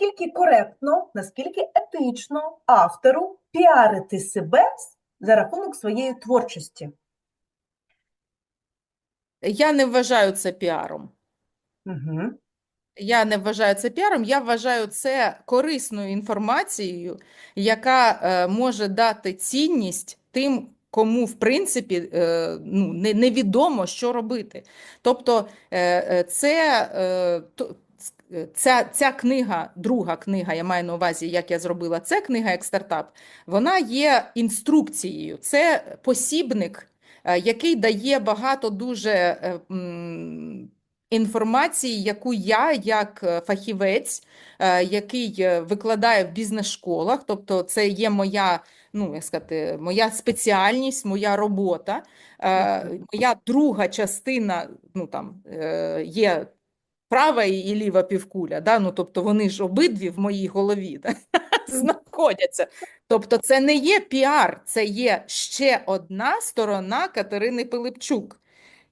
наскільки коректно, наскільки етично автору піарити себе за рахунок своєї творчості? Я не вважаю це піаром. Угу. Я не вважаю це піаром, я вважаю це корисною інформацією, яка е, може дати цінність тим, кому в принципі е, ну, не, невідомо, що робити. Тобто е, е, це, е, е, ця, ця книга, друга книга, я маю на увазі, як я зробила це книга як стартап, вона є інструкцією, це посібник, е, який дає багато дуже. е, інформації, яку я, як е, фахівець, який викладає в бізнес-школах, тобто це є моя, ну, як сказати, моя спеціальність, моя робота, е, моя друга частина, ну, там, е, є права і ліва півкуля, да? ну, тобто вони ж обидві в моїй голові да? знаходяться. Тобто це не є піар, це є ще одна сторона Катерини Пилипчук.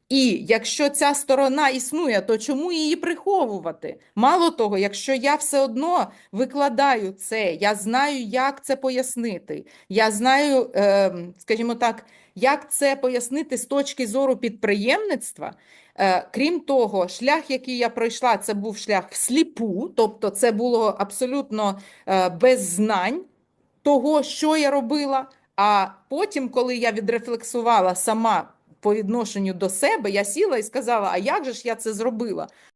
І якщо ця сторона існує, то чому її приховувати? Мало того, якщо я все одно викладаю це, я знаю, як це пояснити. Я знаю, е, скажімо так, як це пояснити з точки зору підприємництва. Е, крім того, шлях, який я пройшла, це був шлях всліпу, тобто це було абсолютно е, без знань того, що я робила. А потім, коли я відрефлексувала сама по відношенню до себе, я сіла і сказала: а як же ж я це зробила?